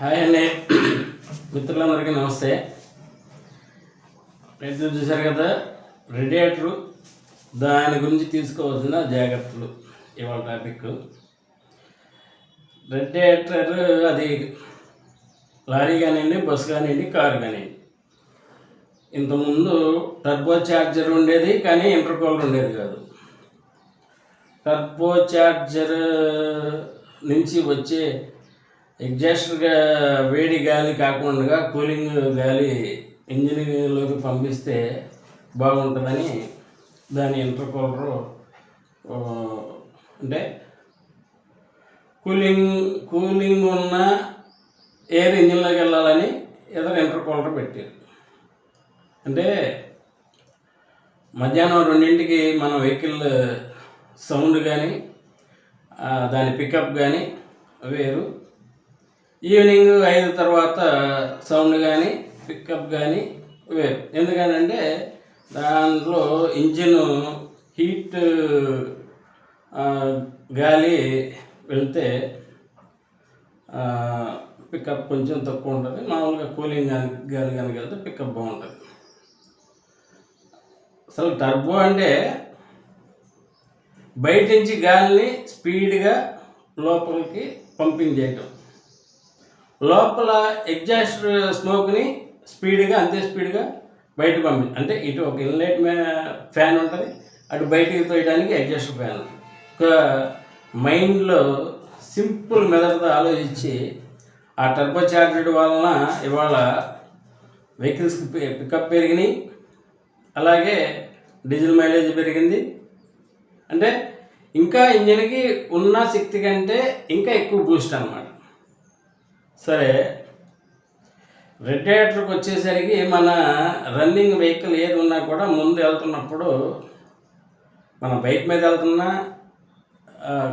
Hi అండి. మిత్రులందరికీ నమస్తే. రైతులు చూశారు కదా రేడియేటరు దాని గురించి తీసుకోవాల్సిన జాగ్రత్తలు ఇవాళ టాపిక్ రేడియేటర్ అది లారీ కానివ్వండి బస్సు కానివ్వండి కారు కానివ్వండి. ఇంతకుముందు టర్బో ఛార్జర్ ఉండేది కానీ ఇంటర్కూలర్ ఉండేది కాదు. టర్బో ఛార్జర్ నుంచి వచ్చే ఎగ్జాస్ట్గా వేడి గాలి కాకుండా కూలింగ్ గాలి ఇంజనీరింగ్లోకి పంపిస్తే బాగుంటుందని దాని ఇంటర్కూలరు అంటే కూలింగ్ కూలింగ్ ఉన్న ఎయిర్ ఇంజిన్లోకి వెళ్ళాలని ఇతర ఇంటర్కూలర్ పెట్టారు. అంటే మధ్యాహ్నం రెండింటికి మన వెహికల్ సౌండ్ కానీ దాని పికప్ కానీ వేరు. ఈవినింగ్ ఐదు తర్వాత సౌండ్ కానీ పికప్ కానీ వేరు. ఎందుకనంటే దాంట్లో ఇంజిన్ హీట్ గాలి వెళ్తే పికప్ కొంచెం తక్కువ ఉంటుంది. మామూలుగా కూలింగ్ గాలి కనుక వెళ్తే పికప్ బాగుంటుంది. అసలు టర్బో అంటే బయట నుంచి గాలిని స్పీడ్గా లోపలికి పంపింగ్ చేయటం లోపల ఎగ్జాస్ట్ స్మోక్ని స్పీడ్గా అంతే స్పీడ్గా బయట పంపి అంటే ఇటు ఒక ఇన్లైట్ ఫ్యాన్ ఉంటుంది అటు బయటికి తోయడానికి ఎగ్జాస్ట్ ఫ్యాన్ ఒక మైండ్లో సింపుల్ మెదడుతో ఆలోచించి ఆ టర్బో చార్జర్ వలన ఇవాళ వెహికల్స్కి పికప్ పెరిగినాయి అలాగే డీజిల్ మైలేజ్ పెరిగింది. అంటే ఇంకా ఇంజిన్కి ఉన్న శక్తి కంటే ఇంకా ఎక్కువ బూస్ట్ అనమాట సరే రేడియేటర్కి వచ్చేసరికి మన రన్నింగ్ వెహికల్ ఏది ఉన్నా కూడా ముందు వెళ్తున్నప్పుడు మన బైక్ మీద వెళ్తున్నా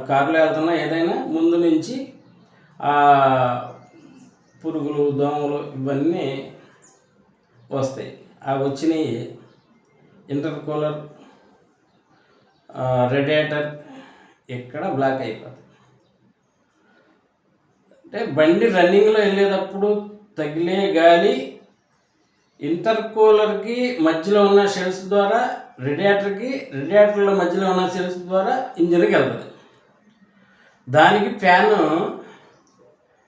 కారులో వెళ్తున్నా ఏదైనా ముందు నుంచి పురుగులు దోమలు ఇవన్నీ వస్తాయి. ఆ వచ్చినవి ఇంటర్ కూలర్ రేడియేటర్ ఇక్కడ బ్లాక్ అయిపోతుంది అంటే బండి రన్నింగ్లో వెళ్ళేటప్పుడు తగిలే గాలి ఇంటర్ కూలర్కి మధ్యలో ఉన్న షెల్స్ ద్వారా రేడియేటర్కి రేడియేటర్ల మధ్యలో ఉన్న సెల్స్ ద్వారా ఇంజిన్కి వెళ్తుంది. దానికి ఫ్యాను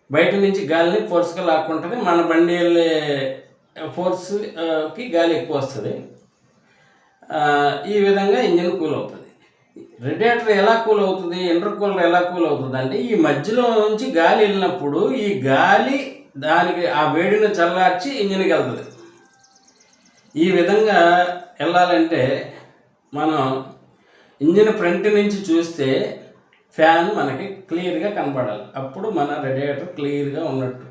బయట నుంచి గాలిని ఫోర్స్గా లాక్కుంటుంది. మన బండి వెళ్ళే ఫోర్స్కి గాలి ఎక్కువ వస్తుంది. ఈ విధంగా ఇంజిన్ కూల్ అవుతుంది. రేడియేటర్ ఎలా కూల్ అవుతుంది? ఇంటర్ కూలర్ ఎలా కూల్ అవుతుంది అంటే ఈ మధ్యలో నుంచి గాలి వెళ్ళినప్పుడు ఈ గాలి దానికి ఆ వేడిని చల్లార్చి ఇంజిన్కి వెళ్తుంది. ఈ విధంగా వెళ్ళాలంటే మనం ఇంజిన్ ఫ్రంట్ నుంచి చూస్తే ఫ్యాన్ మనకి క్లియర్గా కనపడాలి. అప్పుడు మన రేడియేటర్ క్లియర్గా ఉన్నట్టు.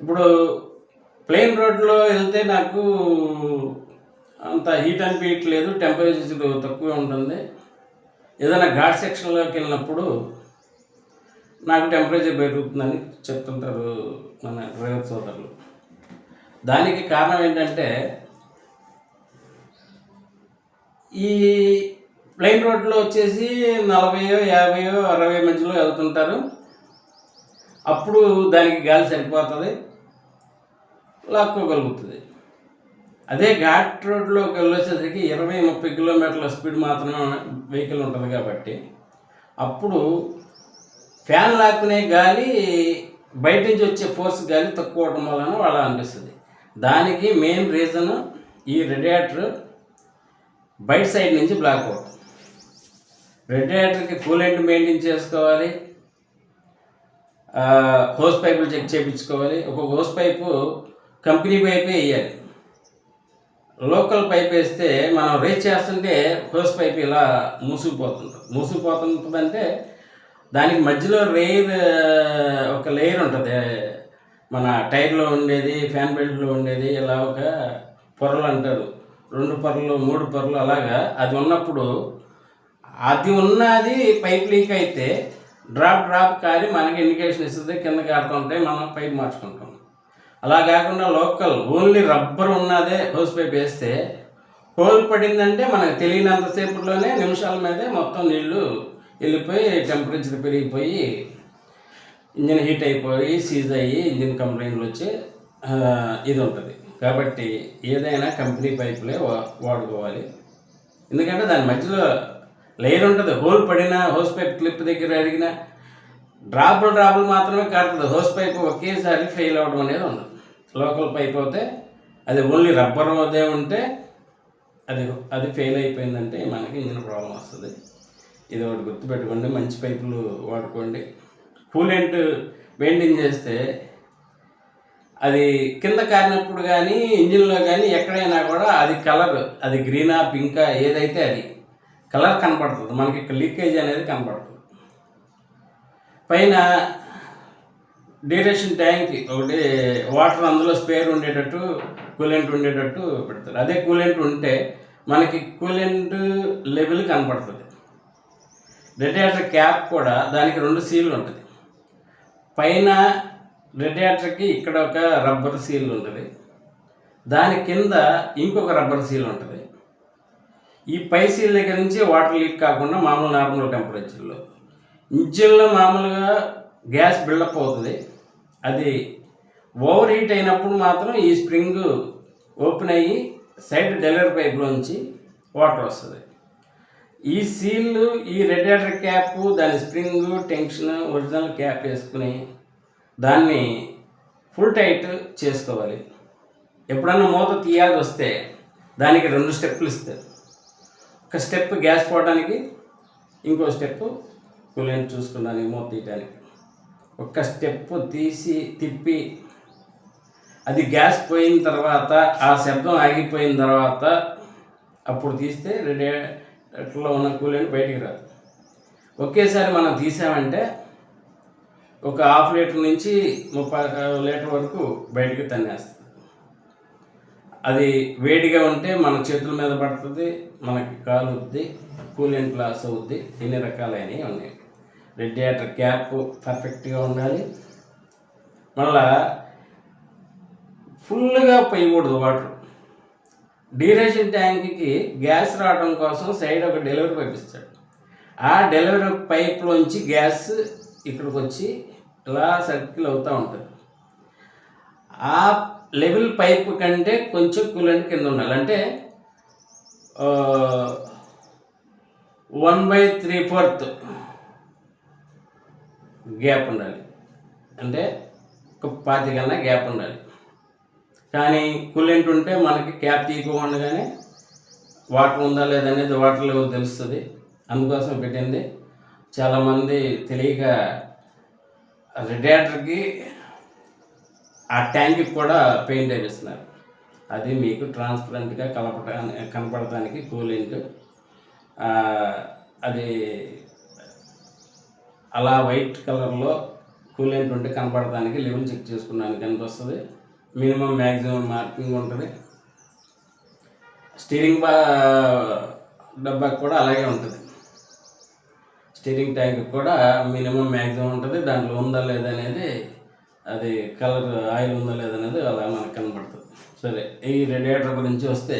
ఇప్పుడు ప్లెయిన్ రోడ్లో వెళ్తే నాకు అంత హీట్ అనిపించట్లేదు టెంపరేచర్ తక్కువే ఉంటుంది. ఏదైనా ఘాట్ సెక్షన్లోకి వెళ్ళినప్పుడు నాకు టెంపరేచర్ పెరుగుతుందని చెప్తుంటారు మన డ్రైవర్ సోదరులు. దానికి కారణం ఏంటంటే ఈ ప్లెయిన్ రోడ్లో వచ్చేసి నలభైయో యాభైయో అరవై మధ్యలో వెళ్తుంటారు. అప్పుడు దానికి గాలి సరిపోతుంది లాక్కోగలుగుతుంది. అదే ఘాట్ రోడ్లోకి వెళ్ళేసరికి ఇరవై ముప్పై కిలోమీటర్ల స్పీడ్ మాత్రమే వెహికల్ ఉంటుంది కాబట్టి అప్పుడు ఫ్యాన్ లాక్కునే గాలి బయట నుంచి వచ్చే ఫోర్స్ గాలి తక్కువ అవడం వలన వాళ్ళ అనిపిస్తుంది. దానికి మెయిన్ రీజన్ ఈ రేడియేటర్ బయట సైడ్ నుంచి బ్లాక్ అవడం రేడియేటర్కి కూలెంట్ మెయింటైన్ చేసుకోవాలి. హోస్ పైపులు చెక్ చేయించుకోవాలి. ఒక హోస్ పైపు కంపెనీ పైపే వేయాలి. లోకల్ పైప్ వేస్తే మనం రీచ్ చేస్తుంటే హోస్ పైప్ ఇలా మూసుకుపోతుంది మూసుకుపోతుంటుందంటే దానికి మధ్యలో రేర్ ఒక లేయర్ ఉంటుంది. మన టైర్లో ఉండేది ఫ్యాన్ బెల్ట్లో ఉండేది ఇలా ఒక పొరలు అంటారు. రెండు పొరలు మూడు పొరలు అలాగా అది ఉన్నప్పుడు అది ఉన్నది పైప్ లీక్ అయితే డ్రాప్ డ్రాప్ కారి మనకి ఇండికేషన్ ఇస్తుంది. కింద కారుతుంటే మనం పైప్ మార్చుకుంటాం. అలా కాకుండా లోకల్ ఓన్లీ రబ్బర్ ఉన్నదే హోస్ పైప్ వేస్తే హోల్ పడిందంటే మనకు తెలియనంతసేపులోనే నిమిషాల మీదే మొత్తం నీళ్ళు వెళ్ళిపోయి టెంపరేచర్ పెరిగిపోయి ఇంజిన్ హీట్ అయిపోయి సీజ్ అయ్యి ఇంజిన్ కంప్లైంట్లు వచ్చి ఇది ఉంటుంది. కాబట్టి ఏదైనా కంపెనీ పైపులే వా- వాడుకోవాలి. ఎందుకంటే దాని మధ్యలో లేయర్ ఉంటుంది. హోల్ పడిన హోస్ పైప్ క్లిప్ దగ్గర అడిగినా డ్రాపులు డ్రాపులు మాత్రమే కారుతుంది. హోస్ పైప్ ఒకేసారి ఫెయిల్ అవ్వడం అనేది ఉండదు. లోకల్ పైప్ అయితే అది ఓన్లీ రబ్బర్ అదే ఉంటే అది అది ఫెయిల్ అయిపోయిందంటే మనకి ఇంజిన్ ప్రాబ్లం వస్తుంది. ఇది ఒకటి గుర్తుపెట్టుకోండి మంచి పైపులు వాడుకోండి. కూలెంట్ బెయిండింగ్ చేస్తే అది కింద కారినప్పుడు కానీ ఇంజిన్లో కానీ ఎక్కడైనా కూడా అది కలర్ అది గ్రీనా పింకా ఏదైతే అది కలర్ కనపడుతుంది. మనకి ఇక్కడ లీకేజ్ అనేది కనపడుతుంది. పైన డ్యూరేషన్ ట్యాంక్ ఒకటి వాటర్ అందులో స్పేర్ ఉండేటట్టు కూలెంట్ ఉండేటట్టు పెడతారు. అదే కూలెంట్ ఉంటే మనకి కూలెంట్ లెవెల్ కనపడుతుంది. రేడియేటర్ క్యాప్ కూడా దానికి రెండు సీల్ ఉంటుంది. పైన రేడియేటర్కి ఇక్కడ ఒక రబ్బర్ సీల్ ఉంటుంది. దాని కింద ఇంకొక రబ్బర్ సీల్ ఉంటుంది. ఈ పై సీల్ దగ్గర నుంచి వాటర్ లీక్ కాకుండా మామూలు నార్మల్ టెంపరేచర్లో. ఇంజిన్లో మామూలుగా గ్యాస్ బిల్డప్ అవుతుంది. అది ఓవర్ హీట్ అయినప్పుడు మాత్రం ఈ స్ప్రింగ్ ఓపెన్ అయ్యి సైడ్ డెలివరీ పైప్లోంచి వాటర్ వస్తుంది. ఈ సీల్ ఈ రేడియేటర్ క్యాప్ దాని స్ప్రింగ్ టెన్షన్ ఒరిజినల్ క్యాప్ వేసుకుని దాన్ని ఫుల్ టైట్ చేసుకోవాలి. ఎప్పుడన్నా మూత తీయాల్సి వస్తే దానికి రెండు స్టెప్పులు ఇస్తారు. ఒక స్టెప్ గ్యాస్ పోవడానికి ఇంకో స్టెప్ కూలెంట్ చూసుకోవడానికి మూత తీయడానికి ఒక స్టెప్ తీసి తిప్పి అది గ్యాస్ పోయిన తర్వాత ఆ శబ్దం ఆగిపోయిన తర్వాత అప్పుడు తీస్తే రేడియేటర్లో ఉన్న కూలీని బయటికి రాదు ఒకేసారి మనం తీసామంటే ఒక హాఫ్ లీటర్ నుంచి ముప్పై లీటర్ వరకు బయటికి తన్నేస్తుంది. అది వేడిగా ఉంటే మన చేతుల మీద పడుతుంది మనకి కాలుద్ది కూలింగ్ గ్లాస్ అవుద్ది ఎన్ని రకాలైనవి ఉన్నాయి. రెడియేటర్ క్యాప్ పర్ఫెక్ట్గా ఉండాలి. మళ్ళా ఫుల్గా పోయకూడదు వాటర్. డీరేషన్ ట్యాంక్కి గ్యాస్ రావడం కోసం సైడ్ ఒక డెలివరీ పంపిస్తాడు ఆ డెలివరీ పైప్లోంచి గ్యాస్ ఇక్కడికి వచ్చి ఇలా సర్కిల్ అవుతూ ఉంటుంది. ఆ లెవెల్ పైప్ కంటే కొంచెం కూలెంట్ కింద ఉండాలి. అంటే one by three fourth gap ఉండాలి. అంటే ఒక పాతి కన్నా గ్యాప్ ఉండాలి. కానీ కూలెంట్ ఉంటే మనకి క్యాప్ తీయకుండానే వాటర్ ఉందా లేదనేది వాటర్ లెవెల్ తెలుస్తుంది. అందుకోసం పెట్టింది. చాలామంది తెలియక రేడియేటర్కి ఆ ట్యాంక్కి కూడా పెయింట్ వేపిస్తున్నారు. అది మీకు ట్రాన్స్పరెంట్గా కలపటానికి కనపడటానికి కూలింట్ అది అలా వైట్ కలర్లో కూల్ ఉంటే కనపడటానికి లెవెల్ చెక్ చేసుకున్నాను. కనిపిస్తుంది మినిమం మ్యాక్సిమం మార్కింగ్ ఉంటుంది. స్టీరింగ్ బా డబ్బా కూడా అలాగే ఉంటుంది. స్టీరింగ్ ట్యాంక్ కూడా మినిమం మ్యాక్సిమం ఉంటుంది. దాంట్లో ఉందా లేదా అనేది అది కలర్ ఆయిల్ ఉందా లేదా అనేది అలా మనకు కనబడుతుంది సరే ఈ రేడియేటర్ గురించి వస్తే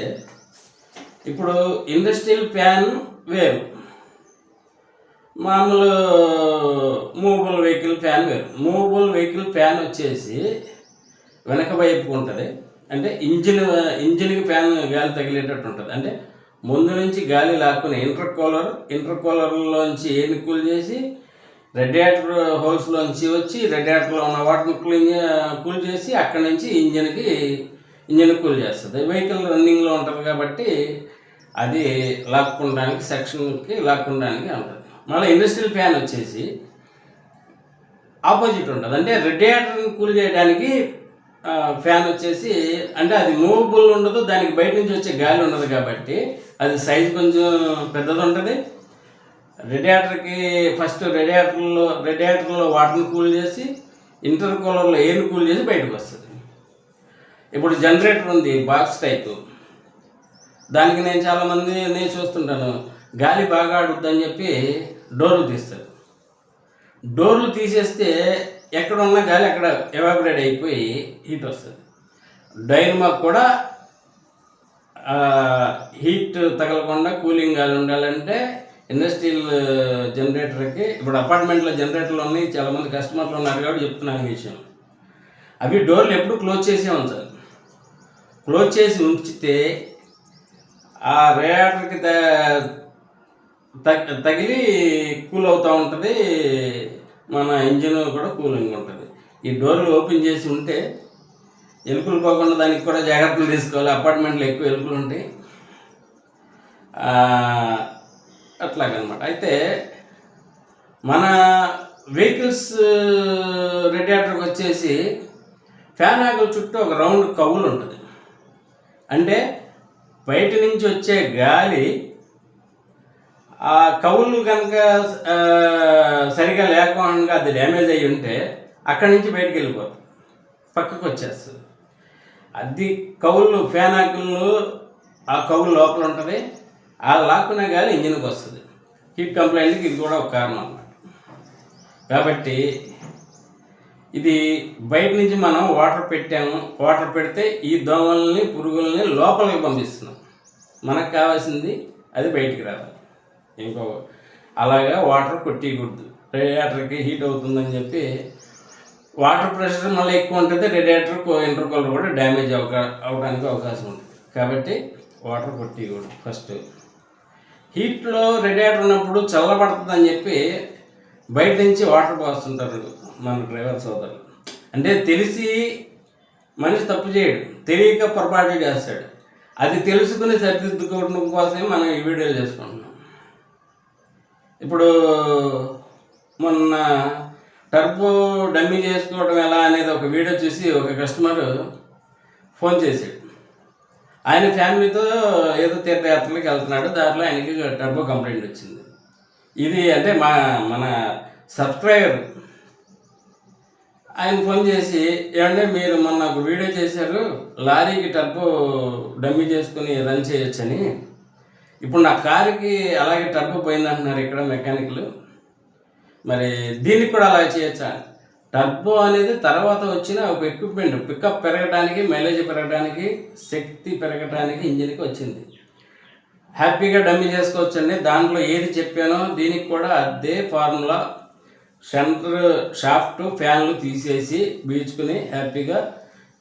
ఇప్పుడు ఇండస్ట్రియల్ ఫ్యాన్ వేరు. మామూలు మూవబుల్ వెహికల్ ఫ్యాన్ వేరు. మూవబుల్ వెహికల్ ఫ్యాన్ వచ్చేసి వెనక వైపు ఉంటుంది. అంటే ఇంజిన్ ఇంజిన్కి ఫ్యాన్ గాలి తగిలేటట్టు ఉంటుంది. అంటే ముందు నుంచి గాలి లాక్కుని ఇంటర్ కూలర్ ఇంటర్ కూలర్లోంచి ఎయిర్ని కూల్ చేసి రెడియేటర్ హోల్స్లోంచి వచ్చి రెడియేటర్లో ఉన్న వాటర్ని కూలింగ్ కూల్ చేసి అక్కడి నుంచి ఇంజిన్కి ఇంజిన్ కూల్ చేస్తుంది. వెహికల్ రన్నింగ్లో ఉంటుంది కాబట్టి అది లాక్కుండడానికి సెక్షన్కి లాక్కుండడానికి ఉంటుంది మళ్ళీ ఇండస్ట్రియల్ ఫ్యాన్ వచ్చేసి ఆపోజిట్ ఉంటుంది. అంటే రేడియేటర్ని కూల్ చేయడానికి ఫ్యాన్ వచ్చేసి అంటే అది మూవబుల్ ఉండదు దానికి బయట నుంచి వచ్చే గాలి ఉండదు కాబట్టి అది సైజ్ కొంచెం పెద్దది ఉంటుంది. రేడియేటర్కి ఫస్ట్ రేడియేటర్లో రేడియేటర్లో వాటర్ని కూల్ చేసి ఇంటర్ కూలర్లో ఎయిర్ని కూల్ చేసి బయటకు వస్తుంది. ఇప్పుడు జనరేటర్ ఉంది బాక్స్ టైప్ దానికి నేను చాలామంది నేను చూస్తుంటాను గాలి బాగా ఆడుద్దని చెప్పి డోర్లు తీస్తారు. డోర్లు తీసేస్తే ఎక్కడ ఉన్న గాలి అక్కడ ఎవాపరేట్ అయిపోయి హీట్ వస్తుంది. డైనమాకు కూడా హీట్ తగలకుండా కూలింగ్ గాలి ఉండాలంటే ఇండస్ట్రియల్ జనరేటర్కి ఇప్పుడు అపార్ట్మెంట్లో జనరేటర్లు ఉన్నాయి చాలామంది కస్టమర్లు ఉన్నారు కాబట్టి చెప్తున్నాను ఈ విషయం. అవి డోర్లు ఎప్పుడు క్లోజ్ చేసే ఉంచాలి. క్లోజ్ చేసి ఉంచితే ఆ రేటర్కి తగిలి కూల్ అవుతూ ఉంటుంది మన ఇంజిన్ కూడా కూలింగ్ ఉంటుంది. ఈ డోర్లు ఓపెన్ చేసి ఉంటే ఎలుకలు పోకుండా దానికి కూడా జాగ్రత్తలు తీసుకోవాలి. అపార్ట్మెంట్లో ఎక్కువ ఎలుకలు ఉంటాయి అట్లాగనమాట. అయితే మన వెహికల్స్ రేడియేటర్కి వచ్చేసి ఫ్యాన్ ఆకుల చుట్టూ ఒక రౌండ్ కవులు ఉంటుంది అంటే బయట నుంచి వచ్చే గాలి ఆ కవులు కనుక సరిగా లేకుండా అది డ్యామేజ్ అయ్యి ఉంటే అక్కడి నుంచి బయటకు వెళ్ళిపోతుంది పక్కకు వచ్చేస్తుంది అది కవులు ఫ్యాన్ ఆ కవులు లోపల ఉంటుంది. ఆ లాక్కునే గాలి ఇంజిన్కి వస్తుంది. హీట్ కంప్లైంట్కి ఇది కూడా ఒక కారణం అన్నమాట. కాబట్టి ఇది బయట నుంచి మనం వాటర్ పెట్టాము. వాటర్ పెడితే ఈ దోమల్ని పురుగుల్ని లోపలికి పంపిస్తున్నాం. మనకు కావాల్సింది అది బయటికి రావాలి. ఇంకో అలాగా వాటర్ కొట్టేయకూడదు. రేడియేటర్కి హీట్ అవుతుందని చెప్పి వాటర్ ప్రెషర్ మళ్ళీ ఎక్కువ ఉంటుంది రేడియేటర్ ఇంటర్కూలర్ కూడా డ్యామేజ్ అవక అవడానికి అవకాశం ఉంటుంది కాబట్టి వాటర్ కొట్టేయకూడదు ఫస్ట్. హీట్లో రేడియేటర్ ఉన్నప్పుడు చల్లబడుతుంది అని చెప్పి బయట నుంచి వాటర్ పోస్తుంటారు మన డ్రైవర్ సోదరులు. అంటే తెలిసి మనిషి తప్పు చేయడు తెలియక పొరపాటు చేస్తాడు. అది తెలుసుకుని సరిదిద్దుకోవడం కోసమే మనం ఈ వీడియోలు చేసుకుంటాం ఇప్పుడు మొన్న టర్బో డమ్మీ చేసుకోవడం ఎలా అనేది ఒక వీడియో చూసి ఒక కస్టమర్ ఫోన్ చేశాడు. ఆయన ఫ్యామిలీతో ఏదో తీర్థయాత్రలకు వెళ్తున్నాడు. దాంట్లో ఆయనకి టర్బో కంప్లైంట్ వచ్చింది. ఇది అంటే మా మన సబ్స్క్రైబర్. ఆయన ఫోన్ చేసి ఏమంటే మీరు మొన్న ఒక వీడియో చేశారు. లారీకి టర్బో డమ్మీ చేసుకుని రన్ చేయొచ్చని. ఇప్పుడు నా కారుకి అలాగే టర్బు పోయిందంటున్నారు ఇక్కడ మెకానిక్లు మరి దీనికి కూడా అలా చేయొచ్చా? టర్బో అనేది తర్వాత వచ్చిన ఒక ఎక్విప్మెంట్ పికప్ పెరగడానికి మైలేజ్ పెరగడానికి శక్తి పెరగడానికి ఇంజిన్కి వచ్చింది. హ్యాపీగా డమ్మీ చేసుకోవచ్చండి. దాంట్లో ఏది చెప్పానో దీనికి కూడా అదే ఫార్ములా సెంటర్ షాఫ్ట్ ఫ్యాన్లు తీసేసి బీచుకుని హ్యాపీగా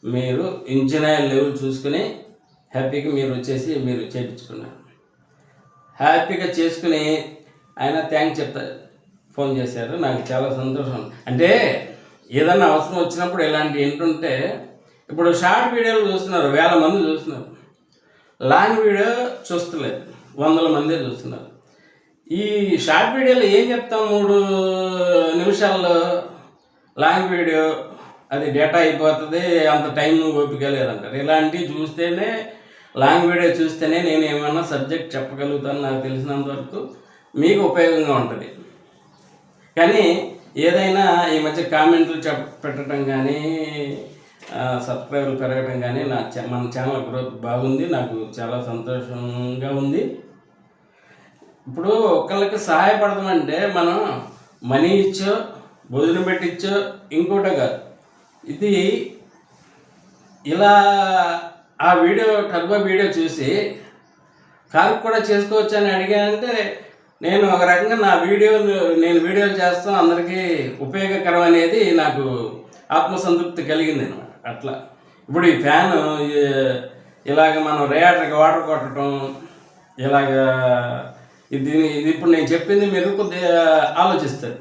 మీరు ఇంజిన్ ఆయిల్ లెవెల్ చూసుకుని హ్యాపీగా మీరు వచ్చేసి మీరు చేయించుకున్నారు. హ్యాపీగా చేసుకుని ఆయన థ్యాంక్ చెప్తా ఫోన్ చేశారు. నాకు చాలా సంతోషం. అంటే ఏదన్నా అవసరం వచ్చినప్పుడు ఇలాంటి ఏంటంటే ఇప్పుడు షార్ట్ వీడియోలు చూస్తున్నారు వేల మంది చూస్తున్నారు. లాంగ్ వీడియో చూస్తలేదు వందల మందే చూస్తున్నారు. ఈ షార్ట్ వీడియోలో ఏం చెప్తాం? మూడు నిమిషాల్లో లాంగ్ వీడియో అది డేటా అయిపోతుంది అంత టైం ఓపిక లేదంటారు. ఇలాంటివి చూస్తేనే లాంగ్ వీడియో చూస్తేనే నేను ఏమైనా సబ్జెక్ట్ చెప్పగలుగుతాను నాకు తెలిసినంత వరకు మీకు ఉపయోగంగా ఉంటుంది. కానీ ఏదైనా ఈ మధ్య కామెంట్లు చెప్ పెట్టడం కానీ సబ్స్క్రైబర్లు పెరగడం కానీ నా మన ఛానల్ గ్రోత్ బాగుంది నాకు చాలా సంతోషంగా ఉంది. ఇప్పుడు ఒకళ్ళకి సహాయపడతామంటే మనం మనీ ఇచ్చో భోజనం పెట్టించో ఇంకోటో కాదు. ఇది ఇలా ఆ వీడియో టర్బో వీడియో చూసి కారు కూడా చేసుకోవచ్చు అని అడిగానంటే నేను ఒక రకంగా నా వీడియోలు నేను వీడియోలు చేస్తాం అందరికీ ఉపయోగకరం అనేది నాకు ఆత్మసంతృప్తి కలిగింది అనమాట అట్లా. ఇప్పుడు ఈ ఫ్యాన్ ఇలాగ మనం రేటర్కి వాటర్ కొట్టడం ఇలాగ ఇది ఇది ఇప్పుడు నేను చెప్పింది మీరు కొద్దిగా ఆలోచిస్తారు.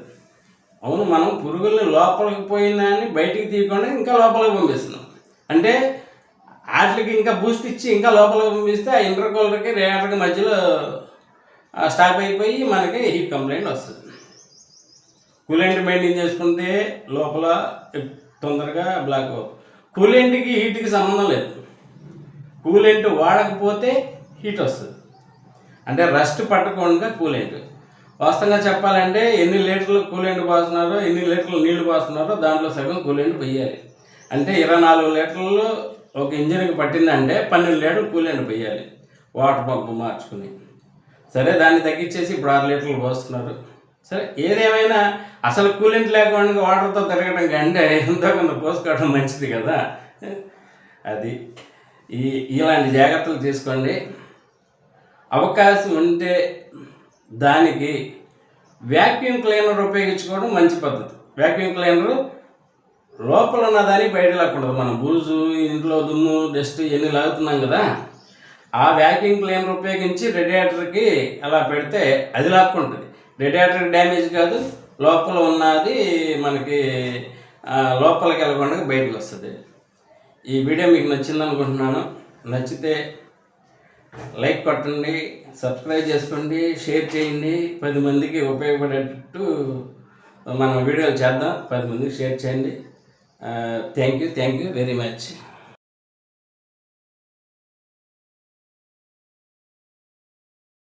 అవును మనం పురుగుల్ని లోపలికి పోయినా అని బయటికి తీయకుండా ఇంకా లోపలికి పంపిస్తున్నాం. అంటే వాటికి ఇంకా బూస్ట్ ఇచ్చి ఇంకా లోపల పంపిస్తే ఆ ఇంటర్ కూలర్కి రేటర్కి మధ్యలో స్టాప్ అయిపోయి మనకి హీట్ కంప్లైంట్ వస్తుంది. కూలెంట్ మెయింటైన్ చేసుకుంటే లోపల తొందరగా బ్లాక్ అవుతుంది కూలెంట్కి హీట్కి సంబంధం లేదు. కూలెంట్ వాడకపోతే హీట్ వస్తుంది. అంటే రస్ట్ పట్టకుండా కూలెంట్ వాస్తవంగా చెప్పాలంటే ఎన్ని లీటర్లు కూలెంట్ పోస్తున్నారో ఎన్ని లీటర్లు నీళ్ళు పోస్తున్నారో దాంట్లో సగం కూలెంట్ పోయాలి. అంటే ఇరవై నాలుగు లీటర్లు ఒక ఇంజన్కి పట్టిందంటే పన్నెండు లీటర్లు కూలీని పోయాలి. వాటర్ పంపు మార్చుకుని. సరే దాన్ని తగ్గించేసి ఇప్పుడు ఆరు లీటర్లు పోస్తున్నారు. సరే ఏదేమైనా అసలు కూలింట్ లేకుండా వాటర్తో తిరగడం కంటే ఎంతో కొంత పోసుకోవడం మంచిది కదా. అది. ఈ ఇలాంటి జాగ్రత్తలు తీసుకోండి. అవకాశం ఉంటే దానికి వ్యాక్యూమ్ క్లీనర్ ఉపయోగించుకోవడం మంచి పద్ధతి. వ్యాక్యూమ్ క్లీనరు లోపల ఉన్నదాన్ని బయట లాక్కుండదు మనం బూజు ఇంట్లో దుమ్ము డస్ట్ ఇవన్నీ లాగుతున్నాం కదా ఆ వ్యాక్యూమ్ క్లీనర్ ఉపయోగించి రేడియేటర్కి అలా పెడితే అది లాక్కుంటుంది. రేడియేటర్ డ్యామేజ్ కాదు లోపల ఉన్నది మనకి లోపలికి వెళ్ళకుండా బయటకు వస్తుంది. ఈ వీడియో మీకు నచ్చింది అనుకుంటున్నాను. నచ్చితే లైక్ కొట్టండి సబ్స్క్రైబ్ చేసుకోండి షేర్ చేయండి. పది మందికి ఉపయోగపడేటట్టు మనం వీడియోలు చేద్దాం. పది మందికి షేర్ చేయండి. Thank you thank you very much